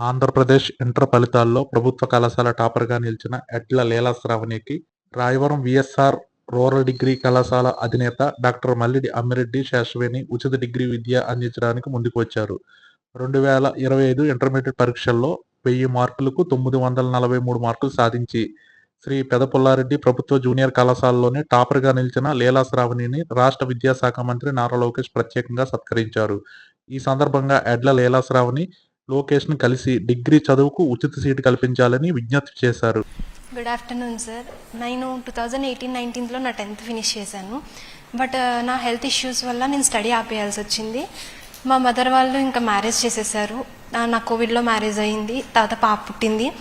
Andhra Pradesh inter ఫలితాల్లో ప్రభుత్వ కళాశాల టాపర్గా నిలిచిన ఎడ్ల లీలా శ్రావణికి రాయవరం విఎస్ఆర్ రూరల్ డిగ్రీ కళాశాల అధినేత డాక్టర్ మల్లిడి అమ్మిరెడ్డి శాశ్వేని ఉచిత డిగ్రీ విద్య అందించడానికి ముందుకు వచ్చారు రెండు వేల ఇరవై ఐదు ఇంటర్మీడియట్ పరీక్షల్లో వెయ్యి మార్కులకు తొమ్మిది వందల నలభై మూడు మార్కులు సాధించి శ్రీ పెదపుల్లారెడ్డి ప్రభుత్వ జూనియర్ కళాశాలలోనే టాపర్గా నిలిచిన లీలా శ్రావణిని రాష్ట్ర విద్యాశాఖ మంత్రి నారా లోకేష్ ప్రత్యేకంగా సత్కరించారు. ఈ సందర్భంగా ఎడ్ల లీలా శ్రావణి లోకేష్ కలిసి డిగ్రీ చదువుకు ఉచిత సీటు కల్పించాలని విజ్ఞప్తి చేశారు. గుడ్ ఆఫ్టర్నూన్ సార్ నేను టూ థౌజండ్ ఎయిటీన్ నైన్టీన్లో నా టెన్త్ ఫినిష్ చేశాను. బట్ uh, నా హెల్త్ ఇష్యూస్ వల్ల నేను స్టడీ ఆపేయాల్సి వచ్చింది. మా మదర్ వాళ్ళు ఇంకా మ్యారేజ్ చేసేసారు. నా- నా కోవిడ్లో మ్యారేజ్ అయ్యింది తర్వాత పాప పుట్టింది.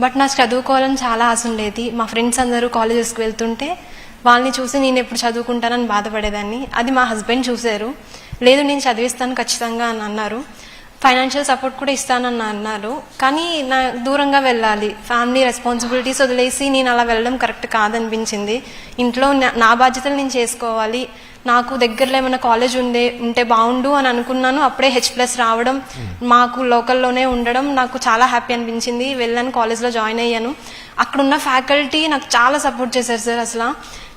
బట్ నాకు చదువుకోవాలని చాలా ఆశ ఉండేది. మా ఫ్రెండ్స్ అందరూ కాలేజెస్కి వెళ్తుంటే వాళ్ళని చూసి నేను ఎప్పుడు చదువుకుంటానని బాధపడేదాన్ని. అది మా హస్బెండ్ చూశారు. లేదు నేను చదివిస్తాను ఖచ్చితంగా అని అన్నారు. ఫైనాన్షియల్ సపోర్ట్ కూడా ఇస్తానని అన్నారు. కానీ నా దూరంగా వెళ్ళాలి. ఫ్యామిలీ రెస్పాన్సిబిలిటీస్ వదిలేసి నేను అలా వెళ్ళడం కరెక్ట్ కాదనిపించింది. ఇంట్లో నా- నా బాధ్యతలు నేను చేసుకోవాలి. నాకు దగ్గరలో ఏమైనా కాలేజ్ ఉండే ఉంటే బాగుండు అని అనుకున్నాను. అప్పుడే హెచ్ ప్లస్ రావడం మాకు లోకల్లోనే ఉండడం నాకు చాలా హ్యాపీ అనిపించింది. వెళ్ళాను కాలేజ్లో జాయిన్ అయ్యాను. అక్కడున్న ఫ్యాకల్టీ నాకు చాలా సపోర్ట్ చేశారు సార్ అసలు.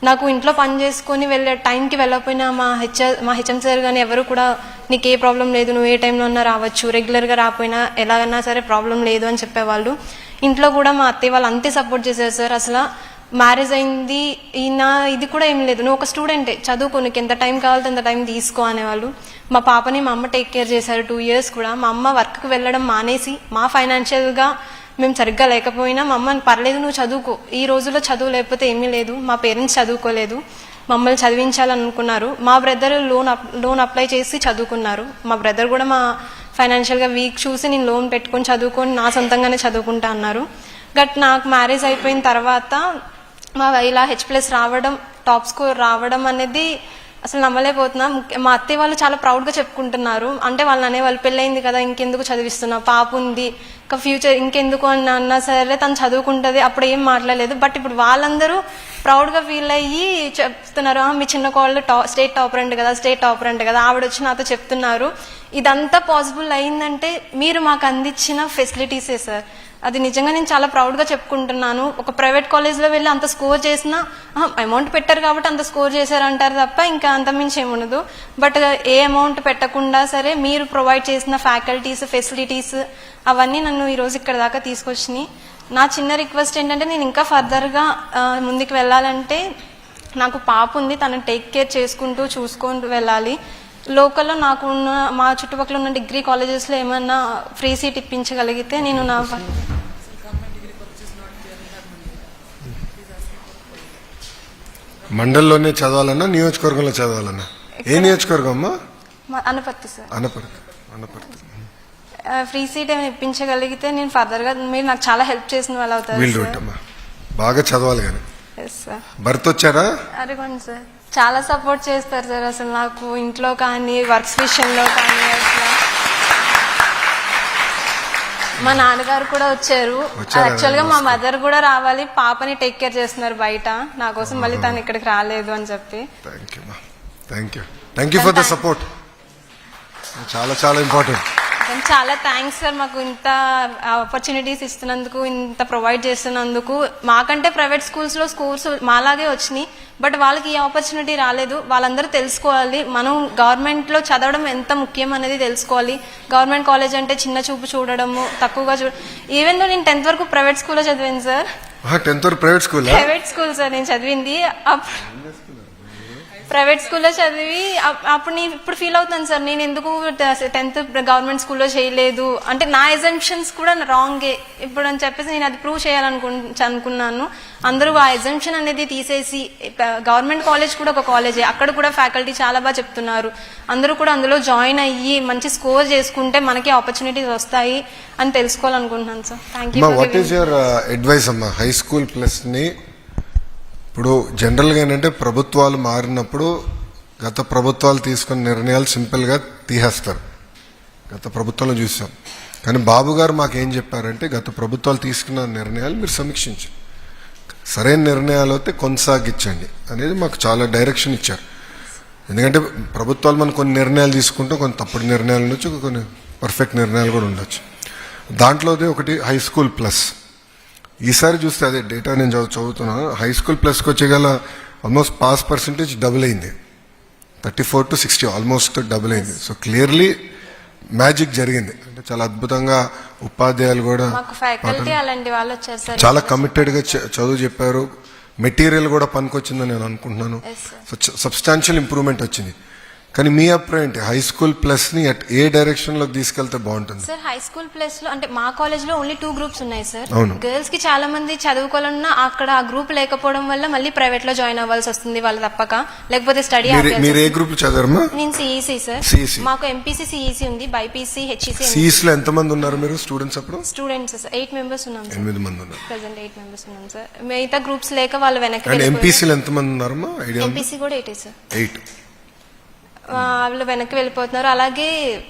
నాకు ఇంట్లో పని చేసుకొని వెళ్ళే టైంకి వెళ్ళకపోయినా మా హెచ్ఆర్ మా హెచ్ఎం సార్ కానీ ఎవరు కూడా నీకు ఏ ప్రాబ్లం లేదు నువ్వు ఏ టైంలో ఉన్నా రావచ్చు రెగ్యులర్గా రాకపోయినా ఎలాగన్నా సరే ప్రాబ్లం లేదు అని చెప్పేవాళ్ళు. ఇంట్లో కూడా మా అత్తయ్య వాళ్ళు అంతే సపోర్ట్ చేశారు సార్ అసలు. మ్యారేజ్ అయింది నా ఇది కూడా ఏం లేదు. నువ్వు ఒక స్టూడెంటే చదువుకో నీకు ఎంత టైం కావాలంటే అంత టైం తీసుకో అనేవాళ్ళు. మా పాపని మా అమ్మ టేక్ కేర్ చేశారు టూ ఇయర్స్ కూడా. మా అమ్మ వర్క్కి వెళ్ళడం మానేసి మా ఫైనాన్షియల్గా మేము సరిగ్గా లేకపోయినా మా అమ్మ పర్లేదు నువ్వు చదువుకో. ఈ రోజుల్లో చదువు లేకపోతే ఏమీ లేదు. మా పేరెంట్స్ చదువుకోలేదు. మమ్మల్ని చదివించాలనుకున్నారు. మా brother loan up loan apply చేసి చదువుకున్నారు. మా బ్రదర్ కూడా మా ఫైనాన్షియల్గా వీక్ చూసి నేను లోన్ పెట్టుకొని చదువుకొని నా సొంతంగానే చదువుకుంటా అన్నారు. బట్ నాకు మ్యారేజ్ అయిపోయిన తర్వాత మా ఇలా హెచ్ ప్లస్ రావడం టాప్ స్కోర్ రావడం అనేది అసలు నమ్మలేకపోతున్నా. మా అత్తయ్య వాళ్ళు చాలా ప్రౌడ్గా చెప్పుకుంటున్నారు. అంటే వాళ్ళు అనేవాళ్ళు పెళ్ళయింది కదా ఇంకెందుకు చదివిస్తున్నా? పాప ఉంది. ఇంకా ఫ్యూచర్ ఇంకెందుకు అని అన్నా సరే తను చదువుకుంటుంది అప్పుడు ఏం మాట్లాడలేదు. బట్ ఇప్పుడు వాళ్ళందరూ ప్రౌడ్గా ఫీల్ అయ్యి చెప్తున్నారు. మీ చిన్న కోళ్ళు టా స్టేట్ టాపర్ అంట కదా స్టేట్ టాపర్ అంట కదా ఆవిడ వచ్చి నాతో చెప్తున్నారు. ఇదంతా పాసిబుల్ అయిందంటే మీరు మాకు అందించిన ఫెసిలిటీసే సార్ అది నిజంగా నేను చాలా ప్రౌడ్గా చెప్పుకుంటున్నాను. ఒక ప్రైవేట్ కాలేజ్లో వెళ్ళి అంత స్కోర్ చేసినా అమౌంట్ పెట్టారు కాబట్టి అంత స్కోర్ చేశారంటారు తప్ప ఇంకా అంత మించి ఏముండదు. బట్ uh, ఏ అమౌంట్ పెట్టకుండా సరే మీరు ప్రొవైడ్ చేసిన ఫ్యాకల్టీస్ ఫెసిలిటీస్ అవన్నీ నన్ను ఈరోజు ఇక్కడ దాకా తీసుకొచ్చినాయి. నా చిన్న రిక్వెస్ట్ ఏంటంటే నేను ఇంకా ఫర్దర్గా ముందుకు వెళ్ళాలంటే నాకు పాప ఉంది. తను టేక్ కేర్ చేసుకుంటూ చూసుకుంటూ వెళ్ళాలి. లోకల్లో నాకు ఉన్న మా చుట్టుపక్కల ఉన్న డిగ్రీ కాలేజెస్లో ఏమన్నా ఫ్రీ సీట్ ఇప్పించగలిగితే నేను నా మండలంలోనే చదవాలన్నా నియోజకవర్గంలో చదవాలన్నా? ఏ నియోజకవర్గం అమ్మా? Anaparthi sir. Anaparthi free seat ఏమైనా ఇప్పించగలిగితే నేను ఫర్దర్గా మీరు నాకు చాలా హెల్ప్ చేసిన వాళ్ళు అవుతారు బాగా చదవాలి కానీ. ఎస్ సార్ భర్త వచ్చారా అదిగోండి సార్. చాలా సపోర్ట్ చేస్తారు సార్ అసలు నాకు ఇంట్లో కానీ వర్క్స్ విషయంలో కానీ అసలు మా నాన్నగారు కూడా వచ్చారు? యాక్చువల్గా మా మదర్ కూడా రావాలి. పాపని టేక్ కేర్ చేస్తున్నారు బయట. నా కోసం మళ్ళీ తను ఇక్కడికి రాలేదు అని చెప్పి. Thank you thank you for the support చాలా చాలా ఇంపార్టెంట్ కానీ చాలా థ్యాంక్స్ సార్ మాకు ఇంత ఆపర్చునిటీస్ ఇస్తున్నందుకు ఇంత ప్రొవైడ్ చేస్తున్నందుకు. మాకంటే ప్రైవేట్ స్కూల్స్లో స్కూల్స్ మాలాగే వచ్చినాయి. బట్ వాళ్ళకి ఈ ఆపర్చునిటీ రాలేదు. వాళ్ళందరూ తెలుసుకోవాలి. మనం గవర్నమెంట్లో చదవడం ఎంత ముఖ్యం అనేది తెలుసుకోవాలి. గవర్నమెంట్ కాలేజ్ అంటే చిన్న చూపు చూడడము తక్కువగా చూ ఈవెన్ నేను టెన్త్ వరకు ప్రైవేట్ స్కూల్లో చదివాను సార్ టెన్త్ వరకు private school private school sir నేను చదివింది. అప్- ప్రైవేట్ స్కూల్లో చదివి అప్- అప్పుడు నేను ఇప్పుడు ఫీల్ అవుతాను సార్. నేను ఎందుకు టెన్త్ గవర్నమెంట్ స్కూల్లో చేయలేదు? అంటే నా ఎజంప్షన్స్ కూడా రాంగే. ఇప్పుడు అని చెప్పేసి నేను అది ప్రూవ్ చేయాలనుకు అనుకున్నాను అందరూ ఆ ఎజంప్షన్ అనేది తీసేసి గవర్నమెంట్ కాలేజ్ కూడా ఒక కాలేజే. అక్కడ కూడా ఫ్యాకల్టీ చాలా బాగా చెప్తున్నారు. అందరూ కూడా అందులో జాయిన్ అయ్యి మంచి స్కోర్ చేసుకుంటే మనకి ఆపర్చునిటీస్ వస్తాయి అని తెలుసుకోవాలనుకుంటున్నాను sir. Thank you what is your advice అమ్మా? హై స్కూల్ ప్లస్ని ఇప్పుడు జనరల్గా ఏంటంటే ప్రభుత్వాలు మారినప్పుడు గత ప్రభుత్వాలు తీసుకున్న నిర్ణయాలు సింపుల్గా తీసేస్తారు. గత ప్రభుత్వంలో చూసాం. కానీ బాబు గారు మాకేం చెప్పారంటే గత ప్రభుత్వాలు తీసుకున్న నిర్ణయాలు మీరు సమీక్షించండి. సరైన నిర్ణయాలు అయితే కొనసాగించండి అనేది మాకు చాలా డైరెక్షన్ ఇచ్చారు. ఎందుకంటే ప్రభుత్వాలు మనం కొన్ని నిర్ణయాలు తీసుకుంటాం కొన్ని తప్పుడు నిర్ణయాలు ఉండొచ్చు కొన్ని పర్ఫెక్ట్ నిర్ణయాలు కూడా ఉండొచ్చు. దాంట్లోది ఒకటి హై స్కూల్ ప్లస్. ఈసారి చూస్తే అదే డేటా నేను చదువు చదువుతున్నాను హై స్కూల్ ప్లస్కి వచ్చే గల ఆల్మోస్ట్ పాస్ పర్సంటేజ్ డబుల్ అయింది. Thirty four to sixty almost double అయింది. సో క్లియర్లీ మ్యాజిక్ జరిగింది. అంటే చాలా అద్భుతంగా ఉపాధ్యాయులు కూడా చాలా కమిటెడ్గా చ- చదువు చెప్పారు. మెటీరియల్ కూడా పనికొచ్చిందని నేను అనుకుంటున్నాను. సబ్స్టాన్షియల్ ఇంప్రూవ్మెంట్ వచ్చింది. కానీ మీ అభిప్రాయం ఏంటి హై స్కూల్ ప్లస్ని at ఏ డైరెక్షన్లోకి తీసుకెళ్తే బాగుంటుంది? సార్ హై స్కూల్ ప్లస్లో అంటే మా కాలేజ్లో ఓన్లీ టూ గ్రూప్స్ ఉన్నాయి సార్ అవును. గర్ల్స్కి చాలా మంది చదువుకోవాలన్నా అక్కడ ఆ గ్రూప్ లేకపోవడం వల్ల మళ్ళీ ప్రైవేట్లో జాయిన్ అవ్వాల్సి వస్తుంది వాళ్ళు తప్పక. లేకపోతే స్టడీ మీరు మీరు ఏ గ్రూప్ చదివారమ్మా? నేను సిఈసి సార్ CEC. మాకు ఎంపీసీ సిఈసి ఉంది బైపీసీ హెచ్ఈసి సిఈస్లో ఎంతమంది ఉన్నారు మీరు స్టూడెంట్స్ అప్పుడు? స్టూడెంట్స్ సార్ ఎయిట్ మెంబర్స్ ఉన్నాం సార్ ఎనిమిది మంది ఉన్నారు. ప్రెసెంట్ ఎయిట్ మెంబర్స్ ఉన్నాం సార్ మిగతా గ్రూప్స్ లేక వాళ్ళు వెనక్కి అండ్ వెళ్ళిపోయారు. ఎంపీసీలు ఉన్నారమ్మా? ఐడియా ఎంపీసీ కూడా ఎయిటే సార్ ఎయిట్ వాళ్ళు వెనక్కి వెళ్ళిపోతున్నారు. అలాగే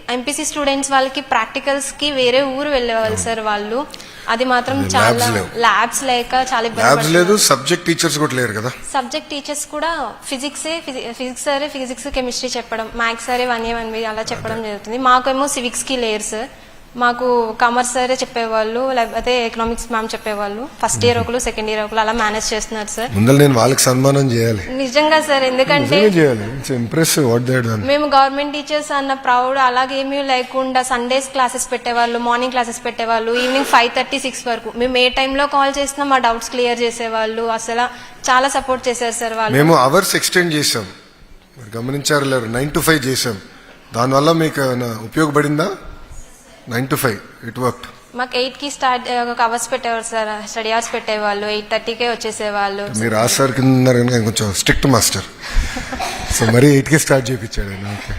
ఎంపీసీ స్టూడెంట్స్ వాళ్ళకి ప్రాక్టికల్స్కి వేరే ఊరు వెళ్ళేవాళ్ళు సార్ వాళ్ళు. అది మాత్రం చాలా. ల్యాబ్స్ లేక చాలా ఇబ్బంది లేదు సబ్జెక్ట్ టీచర్స్ కూడా లేరు కదా. సబ్జెక్ట్ టీచర్స్ కూడా ఫిజిక్స్ ఫిజిక్స్ సరే ఫిజిక్స్ కెమిస్ట్రీ చెప్పడం. మ్యాథ్స్ సరే వన్ ఏ వన్ బి అలా చెప్పడం జరుగుతుంది. మాకేమో సివిక్స్కి లేరు సార్. మాకు కామర్స్ సరే చెప్పేవాళ్ళు లేకపోతే ఎకనామిక్స్ మ్యామ్ చెప్పేవాళ్ళు. ఫస్ట్ ఇయర్ ఒకరు సెకండ్ ఇయర్ ఒకరు అలా మేనేజ్ చేస్తున్నారు సార్ ముందర నేను వాళ్ళకి సన్మానం చేయాలి. నిజంగా సార్ ఎందుకంటే ఇంప్రెసివ్ మేము గవర్నమెంట్ టీచర్స్ అన్న ప్రౌడ్ అలాగేమీ లేకుండా సండేస్ క్లాసెస్ పెట్టేవాళ్ళు మార్నింగ్ క్లాసెస్ పెట్టేవాళ్ళు ఈవినింగ్ ఫైవ్ థర్టీ సిక్స్ వరకు. మేము ఏ టైంలో కాల్ చేసినా మా డౌట్స్ క్లియర్ చేసేవాళ్ళు. అసలు చాలా సపోర్ట్ చేశారు సార్ వాళ్ళు. మేము అవర్స్ ఎక్స్టెండ్ చేసాం గమనించారు లేరు నైన్ టు ఫైవ్ చేసాం దానివల్ల మీకు ఉపయోగపడిందా? Nine to five it work మాకు ఎయిట్కి స్టార్ట్ ఒక అవర్స్ పెట్టేవారు సార్ స్టడీ అవర్స్ పెట్టేవాళ్ళు ఎయిట్ థర్టీకే వచ్చేసేవాళ్ళు. మీరు ఆ సార్ కింద కొంచెం స్ట్రిక్ట్ మాస్టర్. సో మరీ ఎయిట్కి స్టార్ట్ చేయించాడు ఆయన ఓకే.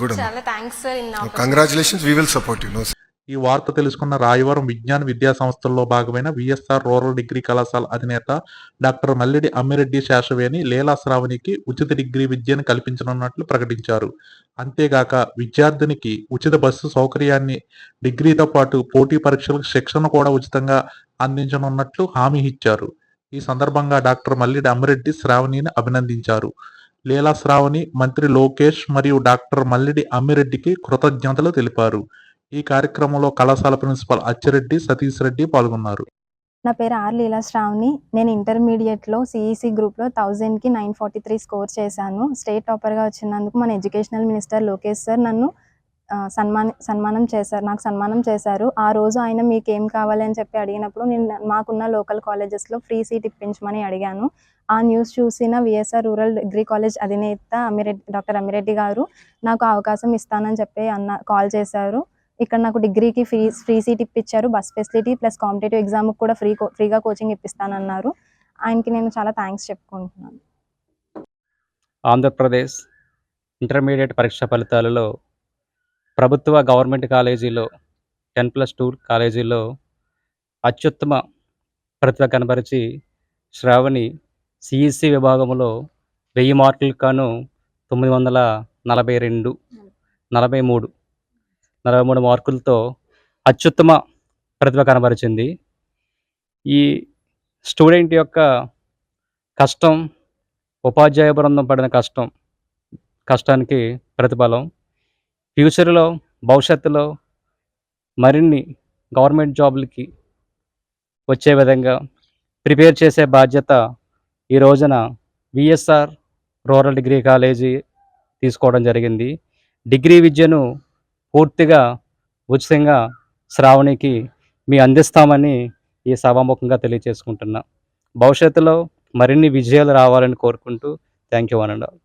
గుడ్ చాలా thanks sir congratulations we will support you no ఈ వార్త తెలుసుకున్న రాయవరం విజ్ఞాన విద్యా సంస్థల్లో భాగమైన విఎస్ఆర్ రూరల్ డిగ్రీ కళాశాల అధినేత డాక్టర్ మల్లిడి అమ్మిరెడ్డి శాషవేని లీలా శ్రావణికి ఉచిత డిగ్రీ విద్యను కల్పించనున్నట్లు ప్రకటించారు. అంతేగాక విద్యార్థినికి ఉచిత బస్సు సౌకర్యాన్ని డిగ్రీతో పాటు పోటీ పరీక్షలకు శిక్షణ కూడా ఉచితంగా అందించనున్నట్లు హామీ ఇచ్చారు. ఈ సందర్భంగా డాక్టర్ మల్లిడి అమ్మిరెడ్డి శ్రావణిని అభినందించారు. లీలా శ్రావణి మంత్రి లోకేష్ మరియు డాక్టర్ మల్లిడి అమ్మిరెడ్డికి కృతజ్ఞతలు తెలిపారు. ఈ కార్యక్రమంలో కళాశాల ప్రిన్సిపల్ అచ్చిరెడ్డి సతీష్ రెడ్డి పాల్గొన్నారు. నా పేరు ఆర్ లీలా శ్రావణి నేను ఇంటర్మీడియట్లో సిఈసి గ్రూప్లో థౌజండ్కి నైన్ ఫార్టీ త్రీ స్కోర్ చేశాను. స్టేట్ టాపర్గా వచ్చినందుకు మన ఎడ్యుకేషనల్ మినిస్టర్ లోకేష్ సార్ నన్ను సన్మాన సన్మానం చేశారు. నాకు సన్మానం చేశారు. ఆ రోజు ఆయన మీకు ఏం కావాలి అని చెప్పి అడిగినప్పుడు నేను మాకున్న లోకల్ కాలేజెస్లో ఫ్రీ సీట్ ఇప్పించమని అడిగాను. ఆ న్యూస్ చూసిన విఎస్ఆర్ రూరల్ డిగ్రీ కాలేజ్ అధినేత అమిరెడ్డి డాక్టర్ అమిరెడ్డి గారు నాకు అవకాశం ఇస్తానని చెప్పి అన్న కాల్ చేశారు. ఇక్కడ నాకు డిగ్రీకి ఫ్రీ ఫ్రీ సీట్ ఇప్పించారు బస్ ఫెసిలిటీ ప్లస్ కాంపిటేటివ్ ఎగ్జామ్కి కూడా ఫ్రీ ఫ్రీగా కోచింగ్ ఇప్పిస్తానన్నారు. ఆయనకి నేను చాలా థ్యాంక్స్ చెప్పుకుంటున్నాను. ఆంధ్రప్రదేశ్ ఇంటర్మీడియట్ పరీక్ష ఫలితాలలో ప్రభుత్వ గవర్నమెంట్ కాలేజీలో టెన్ ప్లస్ టూ కాలేజీలో అత్యుత్తమ ప్రతిభ కనబరిచి శ్రావణి సిఈసి విభాగంలో వెయ్యి మార్కులకు కాను తొమ్మిది వందల నలభై రెండు నలభై మూడు నలభై మూడు మార్కులతో అత్యుత్తమ ప్రతిభ కనబరిచింది. ఈ స్టూడెంట్ యొక్క కష్టం ఉపాధ్యాయ బృందం పడిన కష్టం కష్టానికి ప్రతిఫలం ఫ్యూచర్లో భవిష్యత్తులో మరిన్ని గవర్నమెంట్ జాబులకి వచ్చే విధంగా ప్రిపేర్ చేసే బాధ్యత ఈ రోజున విఎస్ఆర్ రూరల్ డిగ్రీ కాలేజీ తీసుకోవడం జరిగింది. డిగ్రీ విద్యను పూర్తిగా ఉచితంగా శ్రావణికి మీ అందిస్తామని ఈ సభాముఖంగా తెలియజేసుకుంటున్నా భవిష్యత్తులో మరిన్ని విజయాలు రావాలని కోరుకుంటూ థ్యాంక్ యూ అనండి.